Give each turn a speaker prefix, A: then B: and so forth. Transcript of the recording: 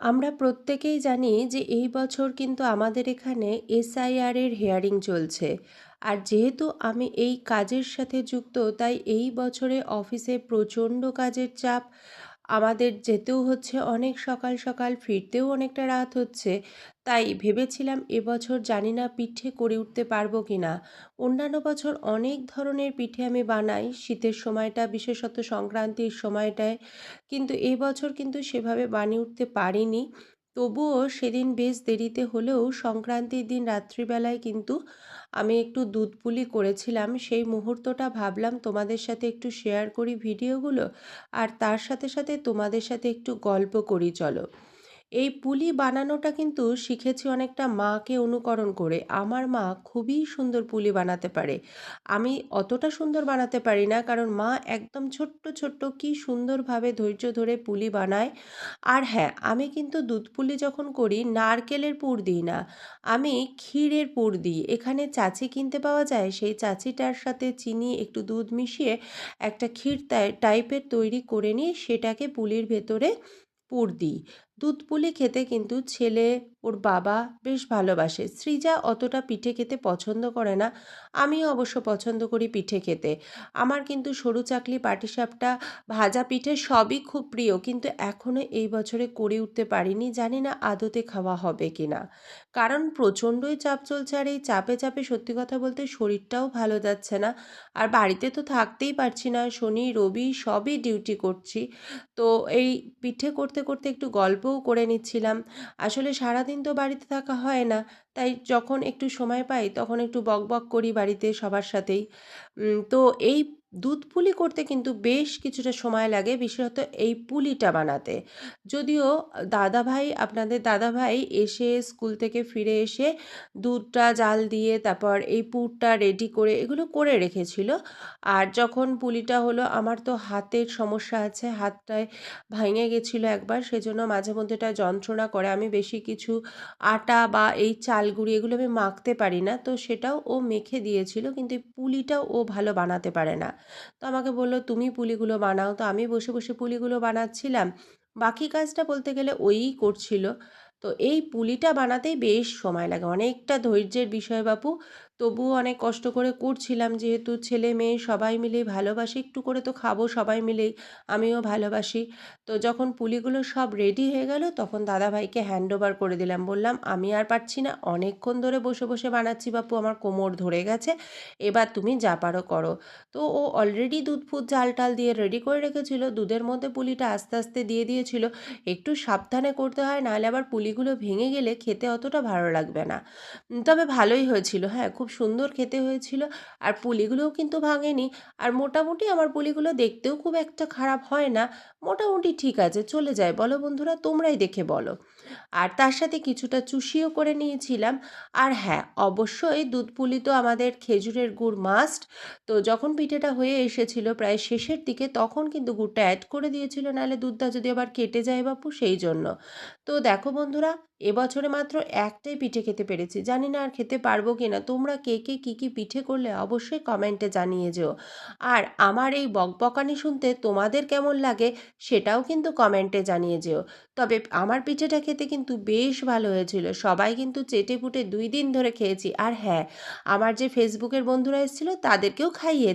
A: আমরা প্রত্যেকেই জানি যে এই বছর কিন্তু আমাদের এখানে এসআইআর এর হেয়ারিং চলছে। আর যেহেতু আমি এই কাজের সাথে যুক্ত, তাই এই বছরে অফিসে প্রচণ্ড কাজের চাপ আমাদের যেতেও হচ্ছে, অনেক সকাল সকাল ফিরতেও অনেকটা রাত হচ্ছে। তাই ভেবেছিলাম এবছর জানি না পিঠে করে উঠতে পারব কি না অন্যান্য বছর অনেক ধরনের পিঠে আমি বানাই, শীতের সময়টা, বিশেষত সংক্রান্তির সময়টায়। কিন্তু এবছর কিন্তু সেভাবে বানিয়ে উঠতে পারিনি। তবুও সেদিন বেশ দেরিতে হলেও সংক্রান্তির দিন রাত্রিবেলায় কিন্তু আমি একটু দুধ পুলি করেছিলাম। সেই মুহূর্তটা ভাবলাম তোমাদের সাথে একটু শেয়ার করি ভিডিওগুলো আর তার সাথে সাথে তোমাদের সাথে একটু গল্প করি, চলো। এই পুলি বানানোটা কিন্তু শিখেছি অনেকটা মাকে অনুকরণ করে। আমার মা খুবই সুন্দর পুলি বানাতে পারে। আমি অতটা সুন্দর বানাতে পারি না, কারণ মা একদম ছোট্ট ছোট্ট কি সুন্দরভাবে ধৈর্য ধরে পুলি বানায়। আর হ্যাঁ আমি কিন্তু দুধ পুলি যখন করি, নারকেলের পুর দিই না, আমি ক্ষীরের পুর দিই। এখানে চাচি কিনতে পাওয়া যায়, সেই চাচিটার সাথে চিনি, একটু দুধ মিশিয়ে একটা ক্ষীর টাইপের তৈরি করে নিয়ে সেটাকে পুলির ভেতরে পুর দিই। দুধ পুলি খেতে কিন্তু ছেলে ওর বাবা বেশ ভালোবাসে। সৃজা অতটা পিঠে খেতে পছন্দ করে না। আমি অবশ্য পছন্দ করি পিঠে খেতে। আমার কিন্তু সরু চাকলি পাটিসাপটা ভাজা পিঠে সবই খুব প্রিয়, কিন্তু এখনও এই বছরে করে উঠতে পারিনি, জানি না আদতে খাওয়া হবে কি না কারণ প্রচণ্ডই চাপ চলছে আর এই চাপে চাপে সত্যি কথা বলতে শরীরটাও ভালো যাচ্ছে না। আর বাড়িতে তো থাকতেই পারছি না, শনি, রবি সবই ডিউটি করছি। তো এই পিঠে করতে করতে একটু গল্পও করে নিচ্ছিলাম। আসলে সারাদিন তো বাড়িতে থাকা হয় না, তাই যখন একটু সময় পাই তখন একটু বকবক বক করি বাড়িতে সবার সাথেই। তো এই দুধ পুলি করতে কিন্তু বেশ কিছুটা সময় লাগে, বিশেষত এই পুলিটা বানাতে। যদিও দাদাভাই, আপনাদের দাদাভাই এসে স্কুল থেকে ফিরে এসে দুধটা জাল দিয়ে তারপর এই পুরটা রেডি করে এগুলো করে রেখেছিল। আর যখন পুলিটা হলো, আমার তো হাতের সমস্যা আছে, হাতটায় ভেঙে গেছিল একবার, সেজন্য মাঝে মধ্যে এটা যন্ত্রণা করে। আমি বেশি কিছু আটা বা এই চাল গুঁড়ি এগুলো আমি মাখতে পারি না, তো সেটাও ও মেখে দিয়েছিল, কিন্তু এই পুলিটাও ও ভালো বানাতে পারে না। তো আমাকে বলল, তুমি পুলিগুলো বানাও। তো আমি বসে বসে পুলিগুলো বানাচ্ছিলাম। বাকি কাজটা বলতে গেলে ওই করছিল। তো এই পুলিটা বানাতেই বেশ সময় লাগে। অনেকটা ধৈর্যের বিষয় বাপু। তবুও অনেক কষ্ট করে করছিলাম, যেহেতু ছেলে মেয়ে সবাই মিলে ভালোবাসি, একটু করে তো খাব সবাই মিলেই, আমিও ভালোবাসি। তো যখন পুলিগুলো সব রেডি হয়ে গেল, তখন দাদাভাইকে হ্যান্ড ওভার করে দিলাম। বললাম, আমি আর পারছি না, অনেকক্ষণ ধরে বসে বসে বানাচ্ছি বাপু, আমার কোমর ধরে গেছে, এবার তুমি যা পারো করো। তো ও অলরেডি দুধ ফুদ জাল টাল দিয়ে রেডি করে রেখেছিল, দুধের মধ্যে পুলিটা আস্তে আস্তে দিয়ে দিয়েছিল। একটু সাবধানে করতে হয়, নাহলে আবার পুলিগুলো ভেঙে গেলে খেতে অতটা ভালো লাগবে না। তবে ভালোই হয়েছিল হ্যাঁ খুব সুন্দর খেতে হয়েছিল। আর পুলিগুলোও কিন্তু ভাঙেনি। আর মোটামুটি আমার পুলিগুলো দেখতেও খুব একটা খারাপ হয় না। মোটামুটি ঠিক আছে, চলে যায়। বলো বন্ধুরা, তোমরাই দেখে বলো। আর তার সাথে কিছুটা চুষিও করে নিয়েছিলাম। আর হ্যাঁ অবশ্যই দুধ পুলি তো আমাদের খেজুরের গুড় মাস্ট তো যখন পিঠেটা হয়ে এসেছিল প্রায় শেষের দিকে, তখন কিন্তু গুড়টা অ্যাড করে দিয়েছিল, নাহলে দুধটা যদি আবার কেটে যায় বাপু, সেই জন্য। তো দেখো বন্ধুরা, এবছরে মাত্র একটাই পিঠে খেতে পেরেছি। জানি না আর খেতে পারব কি না তোমরা কে কে কী কী পিঠে করলে অবশ্যই কমেন্টে জানিয়ে যেও। আর আমার এই বকবকানি শুনতে তোমাদের কেমন লাগে, সেটাও কিন্তু কমেন্টে জানিয়ে যেও। তবে আমার পিঠেটা খেতে কিন্তু বেশ ভালো হয়েছিল। সবাই কিন্তু চেটে পুটে দুই দিন ধরে খেয়েছি। আর হ্যাঁ আমার যে ফেসবুকের বন্ধুরা এসেছিল, তাদেরকেও খাইয়ে